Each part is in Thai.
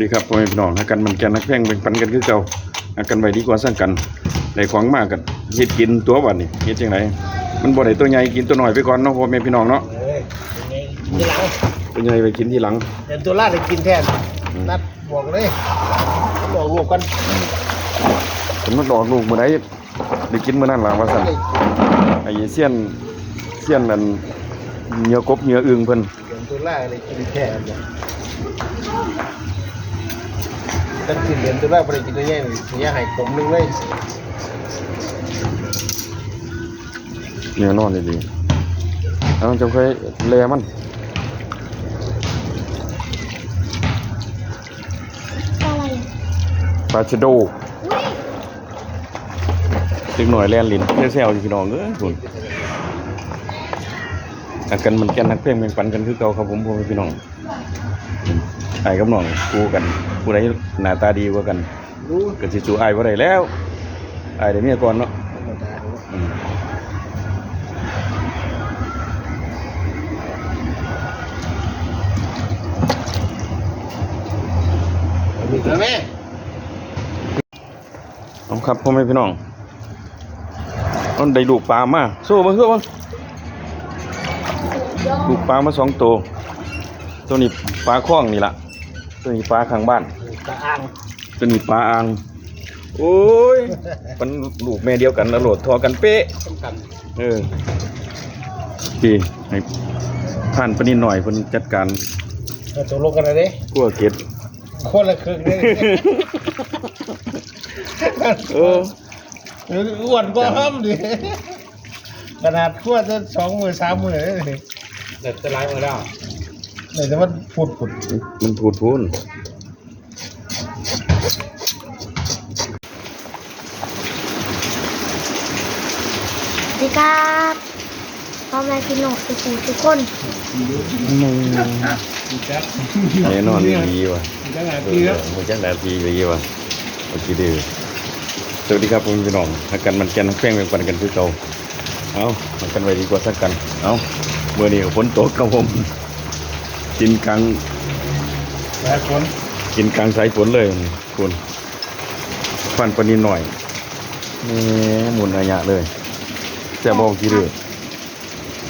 ดีครับพ่อแม่พี่น้องหากันมันแกนนักแพงแบ่งปันกันคือเก่าหากันไว้ดีกว่าสร้างกันได้ของมากกันเฮ็ดกินตัวบัดนี่เฮ็ดจังไดมันบ่ได้ตัวใหญ่กินตัวน้อยไปก่อนเนาะพ่อแม่พี่น้องเนาะเอ้ยยังไงทีหลังตัวใหญ่ไปกินทีหลังเดี๋ยวตัวลาดจะกินแทนนัดบอกเลยบอกลูกกันผมมันออกลูกมื้อใดได้กินมื้อนั้นล่ะว่าซั่นไอ้เสี้ยนเสี้ยนนั่นเหนื้อกบเหนื้ออึ่งเพิ่นเดี๋ยวตัวลาดเลยกินแทนเนี่ย ตั้งกินเหรียญตัวลาดไปกินตัวใหญ่เลยเสียหายผมหนึงเลยเหนื้อนอนดีๆเอาจะเคยแลมันอะไรปลาชะโดอุ้ยตึกหน่อยแล่นลิ้นแซวๆอยู่พี่น้องเอ้ยคุณอากันมันแก่นนักเพลงแบ่งปันกันคือเก่าครับผมพ่อแม่พี่น้องไอ้ายกับน้องคู่กัน ผู้ใดหน้าตาดีกว่ากันรู้ก็สิสู่อ้ายบ่ได้แล้วอ้ายได้เมียก่อนเนาะอืมมีตัวแม่เอาครับพ่อแม่พี่น้องเอาได้ลูกปลามาสู้เบิ่งสู้เบิ่งลูกปลามาสองตัวตัวนี้ปลาคล้องนี่ล่ะตัวนี้ปลาข้างบ้าน ตาอ่างตัวนี้ปลาอ่างโอ้ยมันลูกแม่เดียวกันนะโหลดทอกันเป๊ะสำคัญเออพี่ให้ผ่านปานนิดหน่อยเพิ่นจัดการเราตกลงกันเลยดิกั้วเก็ดคนละครึ่งเลยเอออ้วนก็ห้ามดิขนาดขั้วจะสองมือสามมือเลยเด็ดจะไล่มือแล้วเดี๋ยวมันผุดผุดมันพูดพูน ดีครับพ่อแม่พี่น้องทุกคนทุกคนแน่นอนดีว่ะขนาดเอนี้อครับมันจังหลายทีดีว่ะโอเคดีสวัสดีครับผมพี่น้องหักกันมันแกนแป้งแบ่งปันกันคือเก่าเอาหักกันไว้ดีกว่าสักกัน เอาเมื่อนี้ฝนตกครับผมกินกลางหลายคนกินกลางสายฝนเลยคุณฟันปานนิดหน่อยนี่หมุนระยะเลย แสบบอกกี่เดือ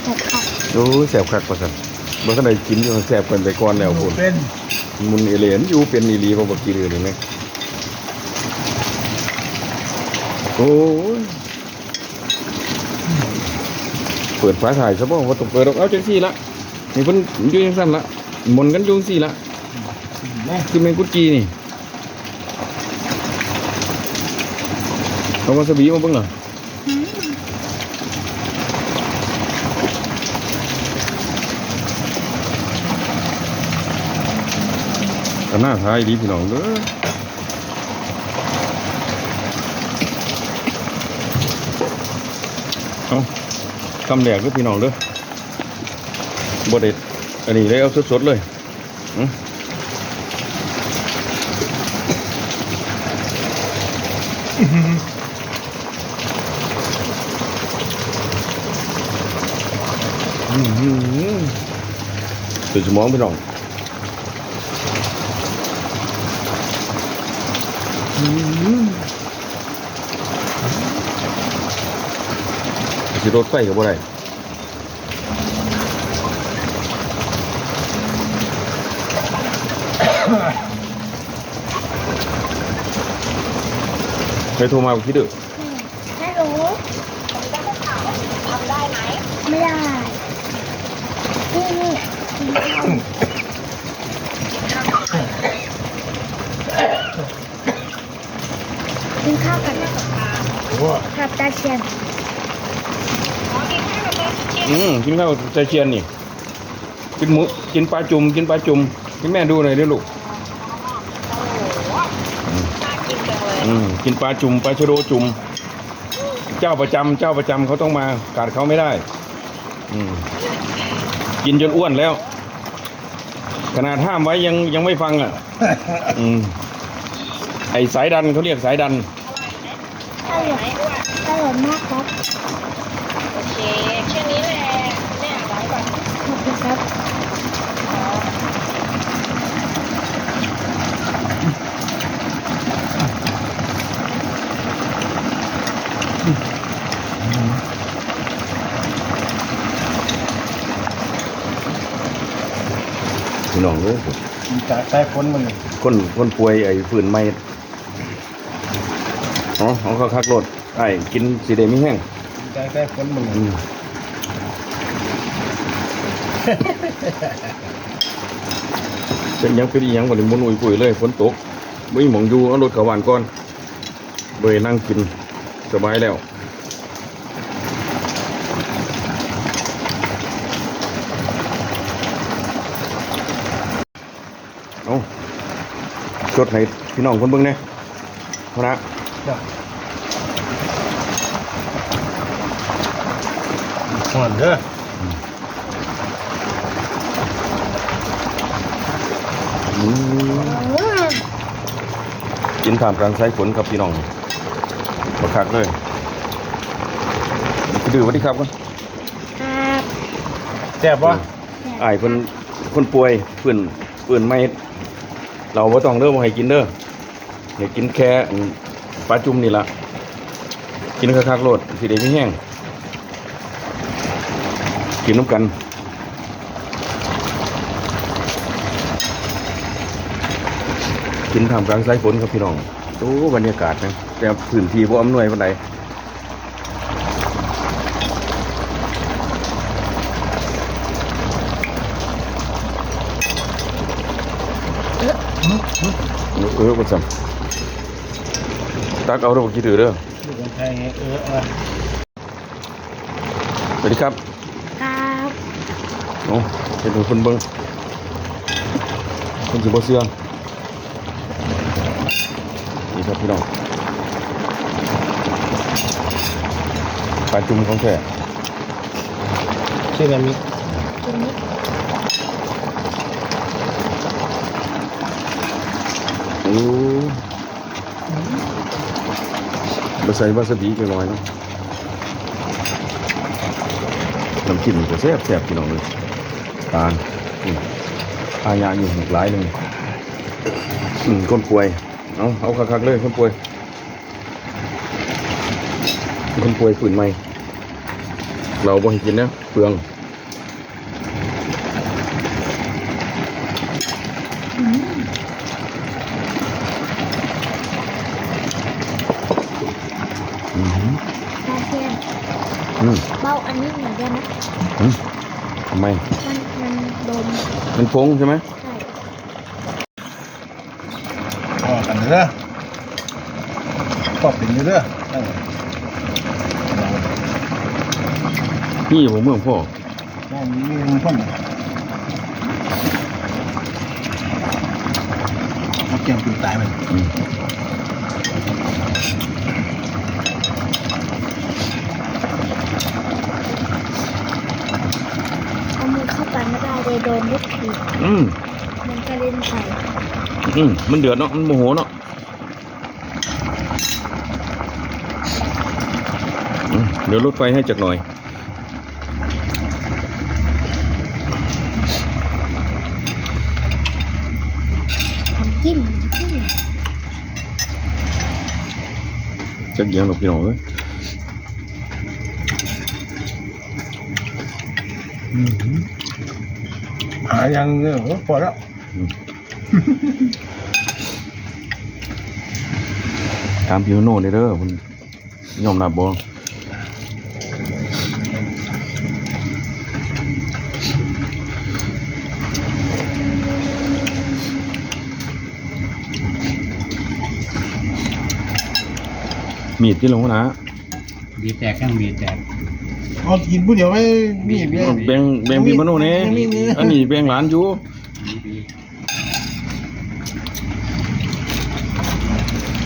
แต่ค่ะโอ้ยแสบคักกว่าสันเมื่อขณะกินอยู่แสบกันไปก่อนแล้วคุณเป็นมุนเอเหลียนอยู่เป็นอีหลีบ่บอกกี่เดือนี่ไหมโอ้ยเปิดฝาถ่ายซะบ่ว่าต้องเปิดหรอกเอาจังซี่ละนี่เพิ่นอยู่จังซั่นละหมุนกันอยู่จังซี่ละคือแมงกุดจีนี่เอาวาซาบิมาเบิ่งเหรอ ก็น่าทายดีพี่น้องเด้อเอาคำแหลกก็พี่น้องเด้อบ่เด็ดอันนี้เลยเอาสดๆเลยอื้อตื่นสมองพี่น้อง สิรถไฟกับอะไรใครโทรมาพี่ดึกไม่รู้ผมจะไปถามว่าทำได้ไหม ไม่ได้นี่นี่ กินข้าวกันกับตาเชียนอืมกินข้าวใจเชียนนี่ กินหมูกินปลาจุ่มกินปลาจุ่มให้แม่ดูหน่อยดิลูกอืมกินปลาจุ่มปลาชะโดจุ่มเจ้าประจำเจ้าประจำเขาต้องมาขาดเขาไม่ได้ อืมกินจนอ้วนแล้ว ขนาดห้ามไว้ยังยังไม่ฟังอะ อืม ไอ้สายดันเขาเรียกสายดัน อร่อยอร่อยมากครับโอเค แค่นี้แหละแม่อาบน้ำก่อนขอบคุณครับพี่น้องเอ้ยใจใจพ้นมันคนคนป่วยไอ้ฝืนไม่ อ๋อของเขาคักรถไอ้กินสีแดงมีแห้งกินจากใต้ฝนมันเลยอืมเป็นหยังเป็นอีหยังบ่ได้มุนอุ้ยปุ้ยเลยฝนตกบ่มีหมองอยู่เอารถเขาหวานก่อนบ่ได้นั่งกินสบายแล้วเอาจดให้พี่น้องคนเบิ่งเนี่ยพนะ หอนเด้ออืมกินท่ามกลางสายฝนครับพี่น้องบักคักเลยพี่ดื้อสวัสดีครับก่อนครับแซ่บปะอ้ายคนคนป่วยเพื่อนเพื่อนไม่ เราบ่ต้องเด้อบ่ให้กินเด้อให้กินแค่อันป ลาจุ่มนี่ละกินคักๆโลดสิได้มีแห้งกินน้ำกันกินท่ามกลางสายฝนครับพี่น้องโอ้บรรยากาศนะแต่พื้นที่บ่อำนวยปานใดเออบ่ซ้ำ ตักเอาเด้อบ่คิดถือเด้อลูกคนไทยไงเออเออสวัสดีครับครับโอ้เป็นคนเบิ่งคนสิบ่เชื่อนี่ครับพี่น้องปลาจุ่มของแท้ชื่ออะไรมิทีนี้โอ้ มาใส่วาซาบิไปหน่อยเนาะน้ำจิ้มก็แซ่บแซ่บพี่น้องเลยตาลอายาอยู่หลากหลายหนึ่งอืมคนป่วย เอาเอาคักๆเลยคนป่วย คนป่วยฝืนไหมเราบ่ให้กินนะเปลือง อืม ตาเทียน อืม เบ้า อันนี้เหมือนกันนะอืมทำไม มันมันโดนมันฟงใช่ไหมใช่อ๋อกันเด้อปอบเป็นอยู่เด้อนั่นนี่ผมเมืองพ่อนั่นมีมันพ่นมาเกี่ยงปีตายมัน อืม เอามือเข้า ไปไม่ได้เลยโดนลูกผีอืมมันกระเด็นใส่อืมมันเดือดเนาะ มันโมโหเนาะอืมเดี๋ยวรถไฟให้จักหน่อยทำจิ้มจิ้มจักเดียวหรอกพี่น้องเอ้ยอืม หายังเนี่ยโอ้พอแล้วตามพี่โน่เด้อเด้อมันยอมรับบ่มีดที่ลงนะบีบแตกข้างบีบแตก เอากินผู้เดียวไว้มีเบี้ยแบ่งแบ่งพี่มโนเนี่ยยังมีนี่อันนี้แบ่งหลานอยู่บีบบีบ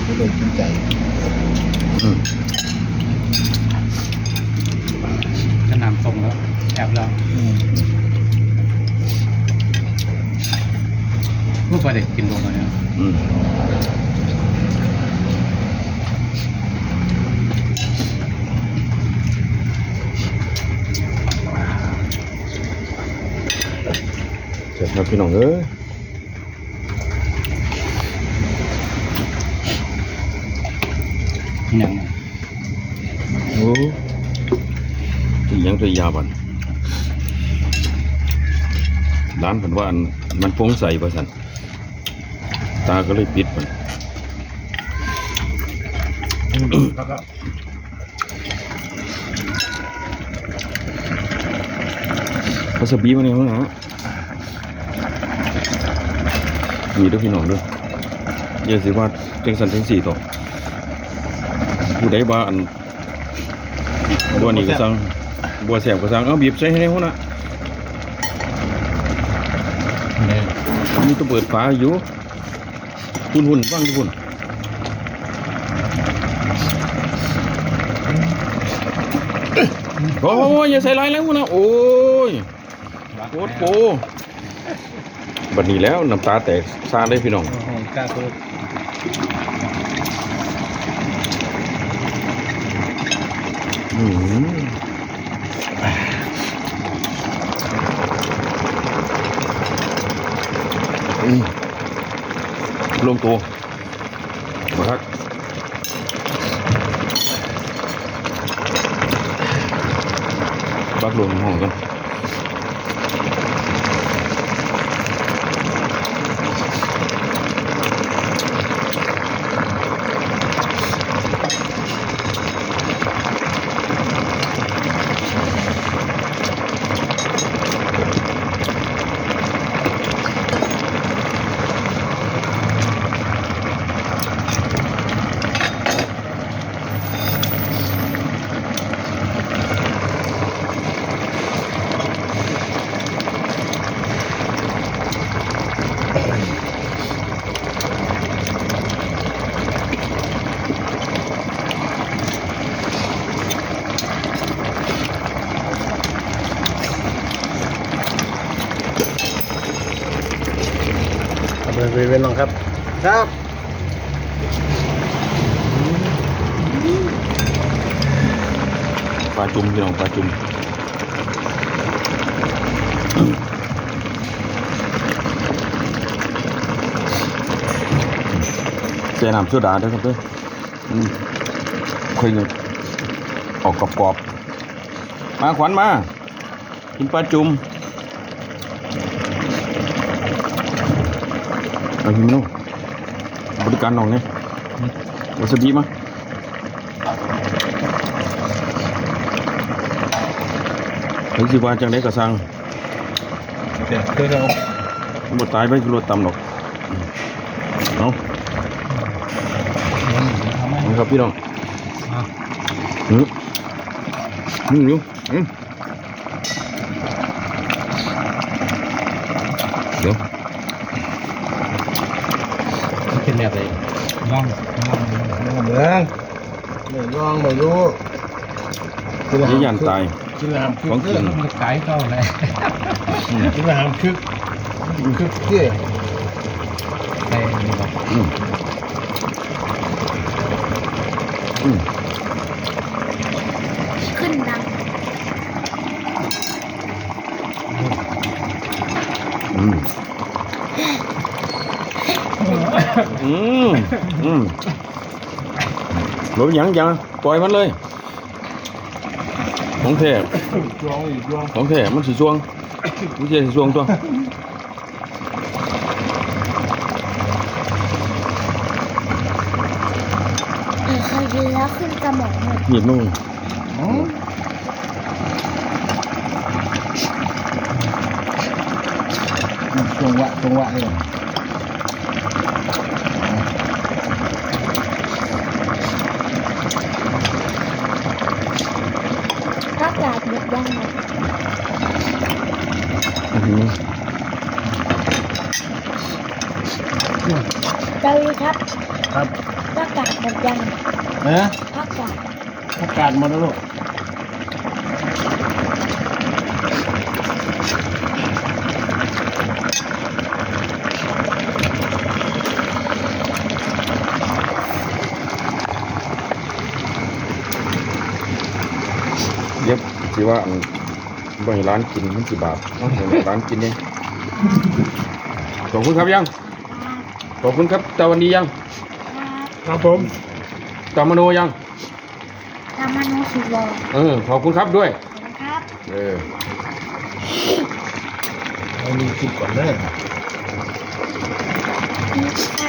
ไม่โดนกินใจอืมก็นำส่งแล้วแอบแล้วเมื่อไปเด็กกินลงมาเนี่ย เสร็จครับพี่น้องเอ้ยที่หนังโอ้ที่ยังตัวยาบันร้านเพิ่นว่าอันมันโปร่งใสว่าซั่นตาก็เลยปิดมันแล้วก็วาซาบิมาเนี่ยมั้งฮะ มีด้วยพี่น้องด้วยอย่าสิว่าเจังสันเจังสี่ต่อผู้ใดว่าอันบัวนี่ก็สั่งบัวแสบก็สั่งเอาบีบใส่ให้ในหัวนะมีตัวเปิดฝาอยู่หุ่นหุ่นฟังทุกคนโอ้ยอย่าใส่ลายแล้วนะโอ้ยโคตรโป บัดนี้แล้วน้ำตาแตกซาเลยพี่น้องโอ้โหกล้าตัวอืมอืมลงตัวมาครับบักลงห้องกัน ไปไปเป็นน้องครับ ครับปลาจุ่มพี่น้องปลาจุ่มเสียน้ำโซดาด้วยครับเด้วยอืมค่อยเงยออกกรอบๆมาขวัญมากินปลาจุ่ม เอาหิมโน่บริการน้องเนี่ยวาซาบิมาถึงสิว่าจังไดก็สั่งเดี๋ยวเดี๋ยวเราบ่ตายไปคือรถตำดอกอืมเอาเอาไหมเอาครับพี่น้องเอาอืมอืมอยู่อืมเดี๋ยว มันเป็น แบบไรย่องย่องเมืองเมืองย่องไม่รู้กินอาอย่าหารย่านตายกินอาหารคึของกกินมันไก่เข้าเลยอืมกินอาหารคึกคึกเที่ยไก่นี่บอกอืมอืมขึ้นดังอืม อืมอืมรถยังยังปล่อยมันเลย ของแท้ย่องอีกย่องของแท้มันสิช่วงไม่ใช่สิช่วงตัวเออเคยกินแล้วขึ้นกระหม่อมหมดหยิบนู่นอืมตรงวะตรงวะเลย อากาศหมดยังหมด อื้อหือ เจ้าลีครับ ครับ อากาศหม ดยังนะอากาศอากาศหมดแล้วลูกเย็บสิว่าอันบ่ให้ร้านกินมันสิบาทต้องให้ร้านกินเองขอบคุณครับยังขอบคุณครับตาวันดียัง ครับผมตามโนยังทำมันโนสุวอเออขอบคุณครับด้วยครับ เออมันมีกินก่อนเด้อไม่ใช่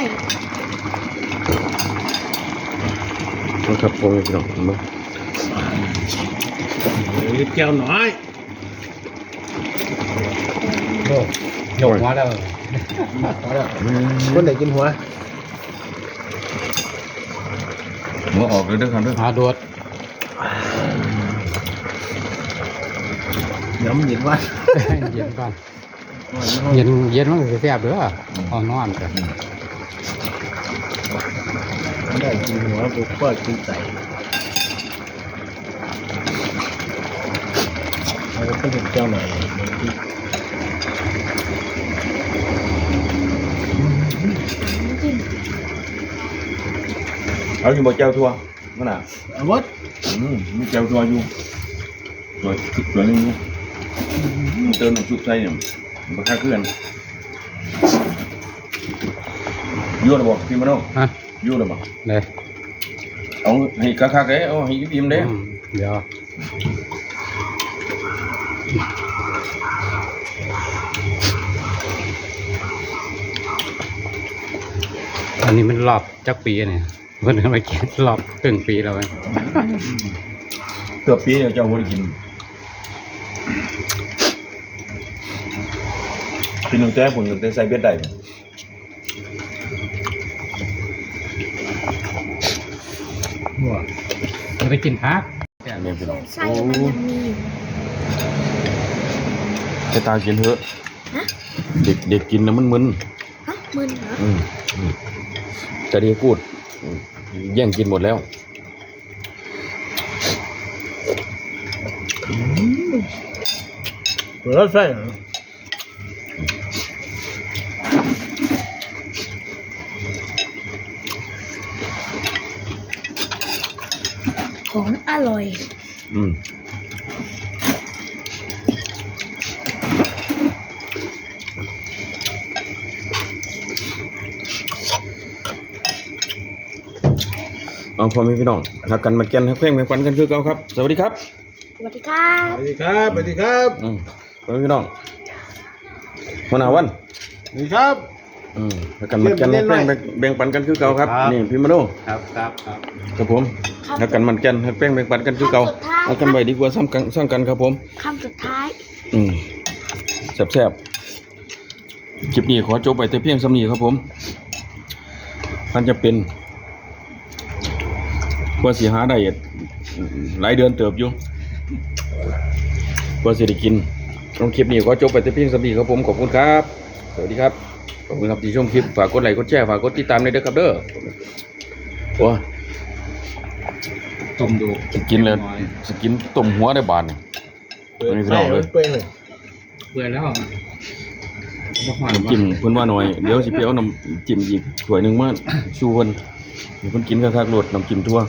นะครับพ่อแม่พี่น้องเห็นไหมหรือแก้วน้อยโอ้ยกมาแล้วเอาละคนไหนกินหัว หัวออกเลยเด้อครับเด้อหาโดดย้ำเย็นว่าเย็นก่อนเย็นเย็นมันก็แซ่บเด้อเอนนอนกันได้กินหัวปุ๊บก็กินใส่เอาก็เป็นแก้วหน่อย เอาอยู่บ่แก้วทัวนั่นน่ะเอาวัดอืมมีแก้วทัวอยู่สวยสวยนึงอยู่เติมน้ำซุปใส่เนี่ยมันบ่ค่าเคลื่อนยั่วหรือบ่พี่มโนฮะยั่วหรือบ่เลยเอาให้คักๆเด้เอาให้ยิ้มๆเด้อืมเดี๋ยวอันนี้มันรอบจักปีเนี่ย เพิ่นเอาไปเก็บรอบครึ่งปีแล้วเว้ยเกือบปีแล้วเจ้าบ่ได้กินพี่น้องแต่ผมได้ใส่เบ็ดได้หัวมันไปกินพักเนี่ยพี่น้องไส้มันยังมีอยู่ให้ตากินเถอะฮะเด็กเด็กกินนะมันมึนฮะมึนเหรออืมอืมจะดีพูดอืม แย่งกินหมดแล้วเปิดใส่เหรอของอร่อย อืม เอาพ่อแม่พี่น้องหักกันมาแกันหักเพ่งแบ่งปันกันคือเก่าครับ สวัสดีครับสวัสดีครับสวัสดีครับสวัสดีครับอืมพ่อแม่พี่น้องหัวหน้าวันสวัสดีครับ อืมหักกันมาแกันหักเพ่งแบ่งแบ่งปันกันคือเก่าครับนี่พี่มาโนครับครับครับครับผมหักกันมันแกันหักเพ่งแบ่งปันกันคือเก่าเอากันไว้ดีกว่าซ้ำกันซ้ำกันครับผม คำสุดท้าย อืมแซ่บๆคลิปนี้ขอจบไปแต่เพียงสำนีครับผมมันจะเป็น กว่าสิหาได้หลายเดือนเติบอยู่กว่าสิได้กินลงคลิปนี้ขอจบไปแต่เพียงสำนีครับผมขอบคุณครับ สวัสดีครับ ขอบคุณครับที่ชมคลิป ฝากกดไลค์กดแชร์ฝากกดติดตามด้วยนะครับเด้อโอ้ยต้มดูสิกินเลยสิกินต้มหัวได้บาทนี่เปิดไม่เป็นใส่ไรเลยเปื่อยเลยเปื่อยแล้วบ่หวานน้ำจิ้มเพิ่นว่าหน่อย เดี๋ยวสิไปเอาน้ำจิ้มอีกถ้วยหนึงมาสู่เพิ่น มีคนกินกินคักโหลดน้ำจิ้มทั่ว